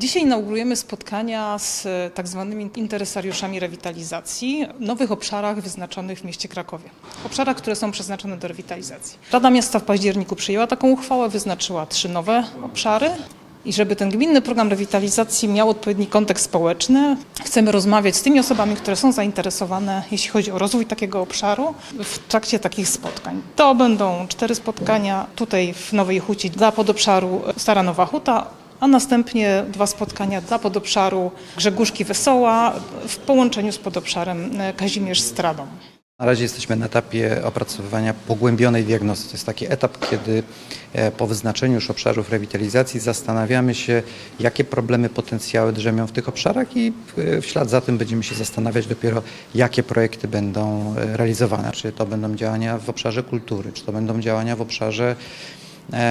Dzisiaj inaugurujemy spotkania z e, tak zwanymi interesariuszami rewitalizacji w nowych obszarach wyznaczonych w mieście Krakowie. Obszarach, które są przeznaczone do rewitalizacji. Rada Miasta w październiku przyjęła taką uchwałę, wyznaczyła trzy nowe obszary. I żeby ten gminny program rewitalizacji miał odpowiedni kontekst społeczny, chcemy rozmawiać z tymi osobami, które są zainteresowane, jeśli chodzi o rozwój takiego obszaru, w trakcie takich spotkań. To będą cztery spotkania tutaj w Nowej Hucie dla podobszaru Stara Nowa Huta, a następnie dwa spotkania dla podobszaru Grzegórzki Wesoła w połączeniu z podobszarem Kazimierz Stradą. Na razie jesteśmy na etapie opracowywania pogłębionej diagnozy. To jest taki etap, kiedy e, po wyznaczeniu już obszarów rewitalizacji zastanawiamy się, jakie problemy, potencjały drzemią w tych obszarach i e, w ślad za tym będziemy się zastanawiać dopiero, jakie projekty będą e, realizowane. Czy to będą działania w obszarze kultury, czy to będą działania w obszarze e,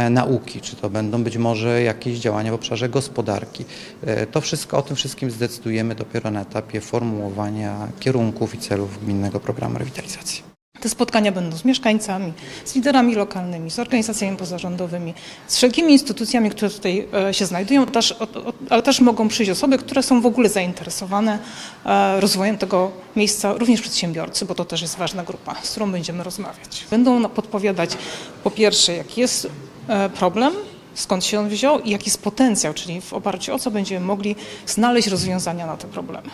nauki, czy to będą być może jakieś działania w obszarze gospodarki. E, To wszystko, o tym wszystkim zdecydujemy dopiero na etapie formułowania kierunków i celów gminnego programu rewitalizacji. Te spotkania będą z mieszkańcami, z liderami lokalnymi, z organizacjami pozarządowymi, z wszelkimi instytucjami, które tutaj e, się znajdują, ale też mogą przyjść osoby, które są w ogóle zainteresowane e, rozwojem tego miejsca, również przedsiębiorcy, bo to też jest ważna grupa, z którą będziemy rozmawiać. Będą podpowiadać po pierwsze, jaki jest e, problem, skąd się on wziął i jaki jest potencjał, czyli w oparciu o co będziemy mogli znaleźć rozwiązania na te problemy.